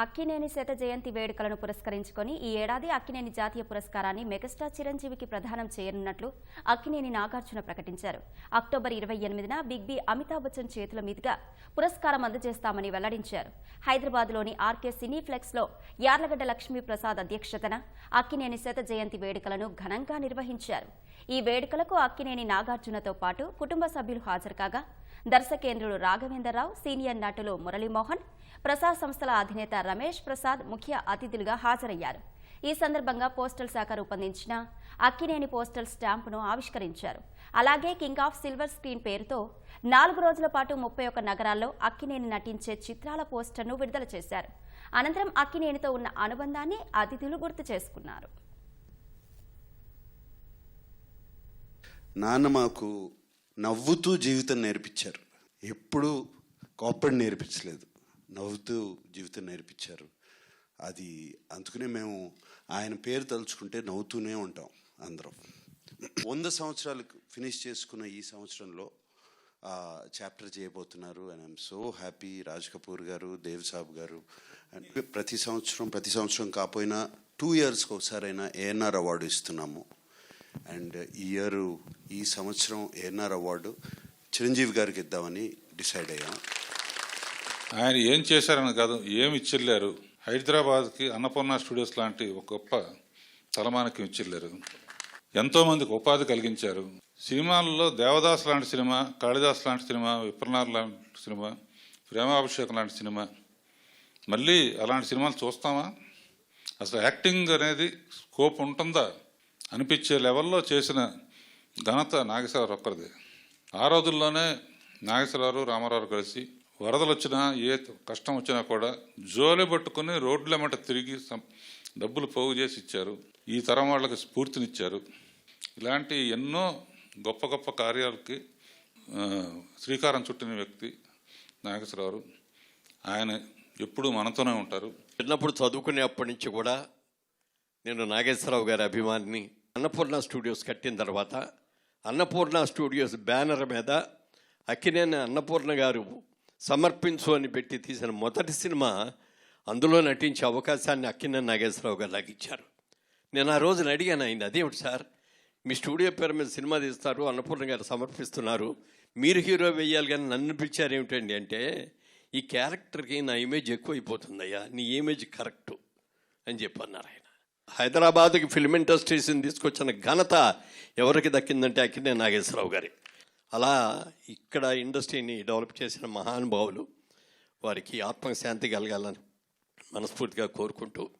అక్కినేని శత జయంతి వేడుకలను పురస్కరించుకొని ఈ ఏడాది అక్కినేని జాతీయ పురస్కారాన్ని మెగాస్టార్ చిరంజీవికి ప్రదానం చేయనున్నట్లు అక్కినేని నాగార్జున ప్రకటించారు. అక్టోబర్ ఇరవై ఎనిమిదిన బిగ్ బి అమితాబ్ బచ్చన్ చేతుల మీదుగా పురస్కారం అందజేస్తామని వెల్లడించారు. హైదరాబాద్లోని ఆర్కే సినీ ఫ్లెక్స్లో యార్లగడ్డ లక్ష్మీ ప్రసాద్ అధ్యక్షతన అక్కినేని శత జయంతి వేడుకలను ఘనంగా నిర్వహించారు. ఈ వేడుకలకు అక్కినేని నాగార్జునతో పాటు కుటుంబ సభ్యులు హాజరు కాగా దర్శకేంద్రుడు రాఘవేంద్రరావు సీనియర్ నటులు మురళీమోహన్ ప్రసార్ సంస్థల అధినేత రమేష్ ప్రసాద్ ముఖ్య అతిథులుగా హాజరయ్యారు. ఈ సందర్భంగా పోస్టల్ శాఖ రూపొందించిన అక్కినేని పోస్టల్ స్టాంపును ఆవిష్కరించారు. అలాగే కింగ్ ఆఫ్ సిల్వర్ స్క్రీన్ పేరుతో నాలుగు రోజుల పాటు ముప్పై ఒక్క నగరాల్లో అక్కినేని నటించే చిత్రాల పోస్టర్ను విడుదల చేశారు. అనంతరం అక్కినేనితో ఉన్న అనుబంధాన్ని అతిథులు గుర్తు చేసుకున్నారు. నాన్న మాకు నవ్వుతూ జీవితం నేర్పించారు. ఎప్పుడూ కోప్పడి నేర్పించలేదు. నవ్వుతూ జీవితం నేర్పించారు. అది అందుకనే మేము ఆయన పేరు తలుచుకుంటే నవ్వుతూనే ఉంటాం అందరం. వంద సంవత్సరాలకు ఫినిష్ చేసుకున్న ఈ సంవత్సరంలో చాప్టర్ చేయబోతున్నారు. And I'm so happy Raj Kapoor garu Dev Saab గారు. అండ్ ప్రతి సంవత్సరం ప్రతి సంవత్సరం కాకపోయినా టూ ఇయర్స్కి ఒకసారైనా ఏఎన్ఆర్ అవార్డు ఇస్తున్నాము. అండ్ ఈ ఇయర్ ఈ సంవత్సరం ఏఎన్ఆర్ అవార్డు చిరంజీవి గారికి ఇద్దామని డిసైడ్ అయ్యాం. ఆయన ఏం చేశారని కాదు ఏమి ఇచ్చిర్లేరు హైదరాబాద్కి అన్నపూర్ణ స్టూడియోస్ లాంటి ఒక గొప్ప తలమానికి ఇచ్చిర్లేరు ఎంతోమందికి ఉపాధి కలిగించారు. సినిమాల్లో దేవదాస్ లాంటి సినిమా కాళిదాస్ లాంటి సినిమా విప్రనార్ లాంటి సినిమా ప్రేమాభిషేకం లాంటి సినిమా. మళ్ళీ అలాంటి సినిమాలు చూస్తామా? అసలు యాక్టింగ్ అనేది స్కోప్ ఉంటుందా? అనిపించే లెవెల్లో చేసిన ఘనత నాగేశ్వరరావు ఒక్కరిది. ఆ రోజుల్లోనే నాగేశ్వరరావు రామారావు కలిసి వరదలు వచ్చినా ఏ కష్టం వచ్చినా కూడా జోలి పట్టుకుని రోడ్లెమ్మట తిరిగి డబ్బులు పోగు చేసి ఇచ్చారు. ఈ తరం వాళ్ళకి స్ఫూర్తినిచ్చారు. ఇలాంటి ఎన్నో గొప్ప గొప్ప కార్యాలకి శ్రీకారం చుట్టిన వ్యక్తి నాగేశ్వరరావు. ఆయన ఎప్పుడూ మనతోనే ఉంటారు. చిన్నప్పుడు చదువుకునేప్పటి నుంచి కూడా నేను నాగేశ్వరరావు గారి అభిమానిని అన్నపూర్ణ స్టూడియోస్ కట్టిన తర్వాత అన్నపూర్ణ స్టూడియోస్ బ్యానర్ మీద అక్కినేని అన్నపూర్ణ గారు సమర్పించు అని పెట్టి తీసిన మొదటి సినిమా అందులో నటించే అవకాశాన్ని అక్కినేని నాగేశ్వరరావు గారు నాకు ఇచ్చారు. నేను ఆ రోజున అడిగాను ఆయన అదేమిటి సార్? మీ స్టూడియో పేరు మీద సినిమా తీస్తారు అన్నపూర్ణ గారు సమర్పిస్తున్నారు. మీరు హీరో వేయాలి కానీ నన్ను పిలిచారు ఏమిటండి? అంటే ఈ క్యారెక్టర్కి నా ఇమేజ్ ఎక్కువైపోతుందయ్యా నీ ఇమేజ్ కరెక్టు అని చెప్పన్నారు ఆయన. హైదరాబాద్కి ఫిల్మ్ ఇండస్ట్రీస్ని తీసుకొచ్చిన ఘనత ఎవరికి దక్కిందంటే అక్కినే నాగేశ్వరరావు గారి. అలా ఇక్కడ ఇండస్ట్రీని డెవలప్ చేసిన మహానుభావులు వారికి ఆత్మశాంతి కలగాలని మనస్ఫూర్తిగా కోరుకుంటూ